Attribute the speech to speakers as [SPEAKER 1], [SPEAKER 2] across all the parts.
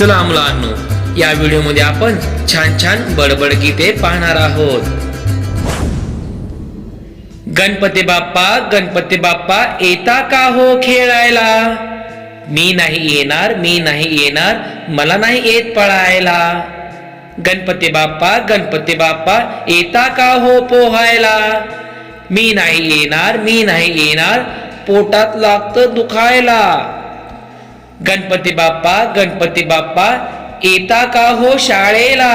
[SPEAKER 1] चला मुलांनो या व्हिडिओमध्ये आपण छान छान बडबड गीते पाहणार आहोत. गणपती बाप्पा गणपती बाप्पा येता का हो खेळायला? मी नाही येणार मी नाही येणार मला नाही येत पळायला. गणपती बाप्पा गणपती बाप्पा येता का हो पोहायला? मी नाही येणार मी नाही येणार पोटात लागतं दुखायला. गणपती बाप्पा गणपती बाप्पा येता का हो शाळेला?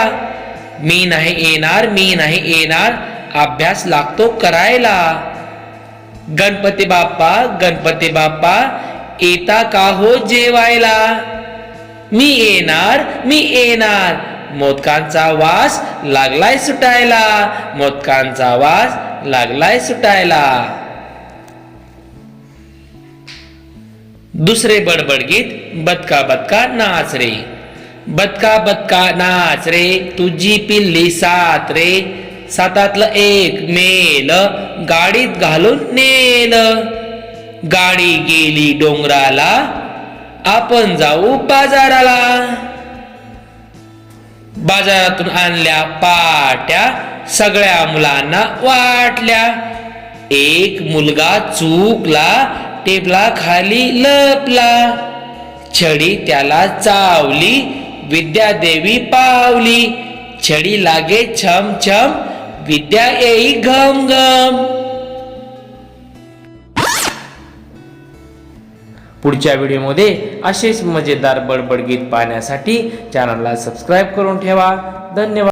[SPEAKER 1] मी नाही येणार मी नाही येणार अभ्यास लागतो करायला. गणपती बाप्पा गणपती बाप्पा येता का हो जेवायला? मी येणार मी येणार मोदकांचा वास लागलाय सुटायला मोदकांचा वास लागलाय सुटायला. दुसरे बडबड गीत बदका बदका नाच रे. बदका बदका नाच रे तुझी पिल्ली सात रे. सातातलं एक मेल गाडीत घालून नेल. गाडी गेली डोंगराला आपण जाऊ बाजाराला. बाजारातून आणल्या पाट्या सगळ्या मुलांना वाटल्या. एक मुलगा चूकला टेबला खाली लपला. छडी त्याला चावली विद्यादेवी पावली. छडी लागे छम छम विद्या येई घम घम. पुढच्या व्हिडिओमध्ये असेच मजेदार बडबड गीत पाहण्यासाठी चॅनलला सबस्क्राईब करून ठेवा. धन्यवाद.